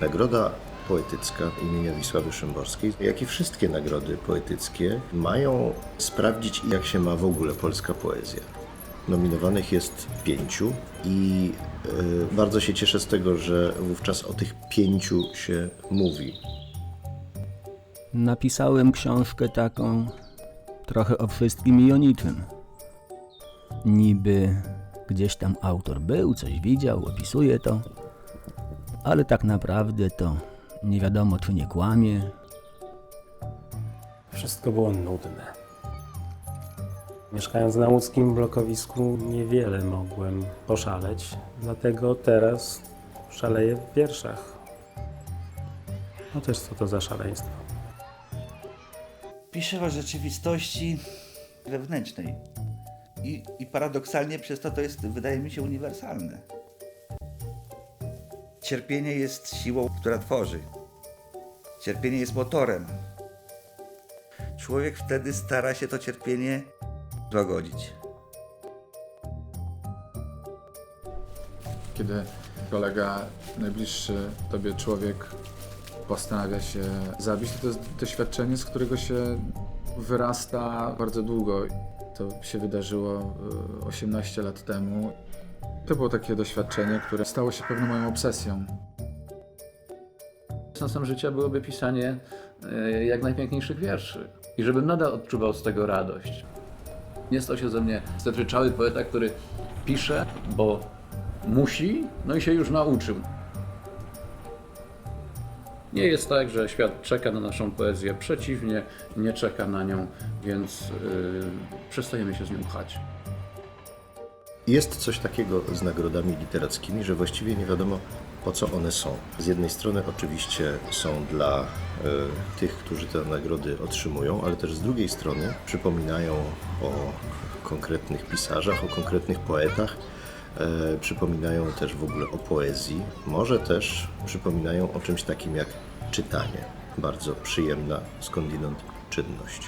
Nagroda poetycka imienia Wisławy Szymborskiej, jak i wszystkie nagrody poetyckie, mają sprawdzić, jak się ma w ogóle polska poezja. Nominowanych jest pięciu i e, bardzo się cieszę z tego, że wówczas o tych pięciu się mówi. Napisałem książkę taką trochę o wszystkim i o niczym. Niby gdzieś tam autor był, coś widział, opisuje to, ale tak naprawdę to nie wiadomo, czy nie kłamie, Wszystko było nudne. Mieszkając na łódzkim blokowisku niewiele mogłem poszaleć, dlatego teraz szaleję w wierszach. No też co to za szaleństwo. Piszę o rzeczywistości wewnętrznej. I, I paradoksalnie przez to to jest, wydaje mi się, uniwersalne. Cierpienie jest siłą, która tworzy. Cierpienie jest motorem. Człowiek wtedy stara się to cierpienie złagodzić. Kiedy kolega, najbliższy tobie człowiek postanawia się zabić, to, jest doświadczenie, z którego się wyrasta bardzo długo. To się wydarzyło y, 18 lat temu. To było takie doświadczenie, które stało się pewną moją obsesją. Sensem życia byłoby pisanie e, jak najpiękniejszych wierszy. I żebym nadal odczuwał z tego radość. Nie stał się ze mnie zetyczały poeta, który pisze, bo musi, no i się już nauczył. Nie jest tak, że świat czeka na naszą poezję. Przeciwnie, nie czeka na nią, więc yy, przestajemy się z nią pchać. Jest coś takiego z nagrodami literackimi, że właściwie nie wiadomo po co one są. Z jednej strony oczywiście są dla e, tych, którzy te nagrody otrzymują, ale też z drugiej strony przypominają o konkretnych pisarzach, o konkretnych poetach, e, przypominają też w ogóle o poezji, może też przypominają o czymś takim jak czytanie. Bardzo przyjemna skądinąd czynność.